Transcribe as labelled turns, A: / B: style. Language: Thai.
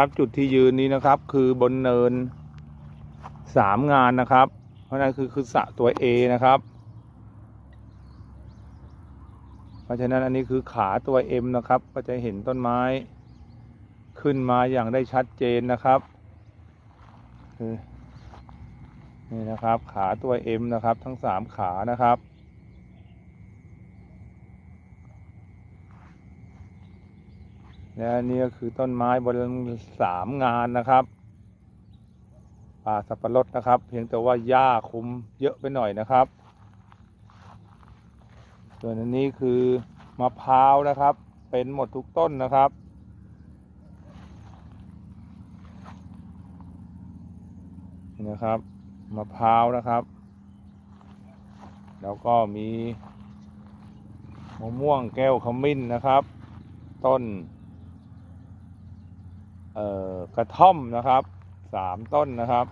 A: ครับจุดที่ยืนนี้นะครับ คือบนเนินสามงานนะครับ เพราะนั้นคือคือสะตัว A นะครับ เพราะฉะนั้นอันนี้คือขาตัว M นะครับ ก็จะเห็นต้นไม้ ขึ้นมาอย่างได้ชัดเจนนะครับคือนี่นะครับ ขาตัว M นะครับ ทั้งสามขานะครับ และนี่ก็คือต้นไม้บนสามงานนะครับ ป่าสับปะรดนะครับ เพียงแต่ว่าหญ้าคุมเยอะไปหน่อยนะครับ ส่วนอันนี้คือมะพร้าวนะครับ เป็นหมดทุกต้นนะครับนี่นะครับมะพร้าวนะครับ แล้วก็มีมะม่วงแก้วขมิ้นนะครับ ต้น กระท่อมนะครับสามต้นนะครับ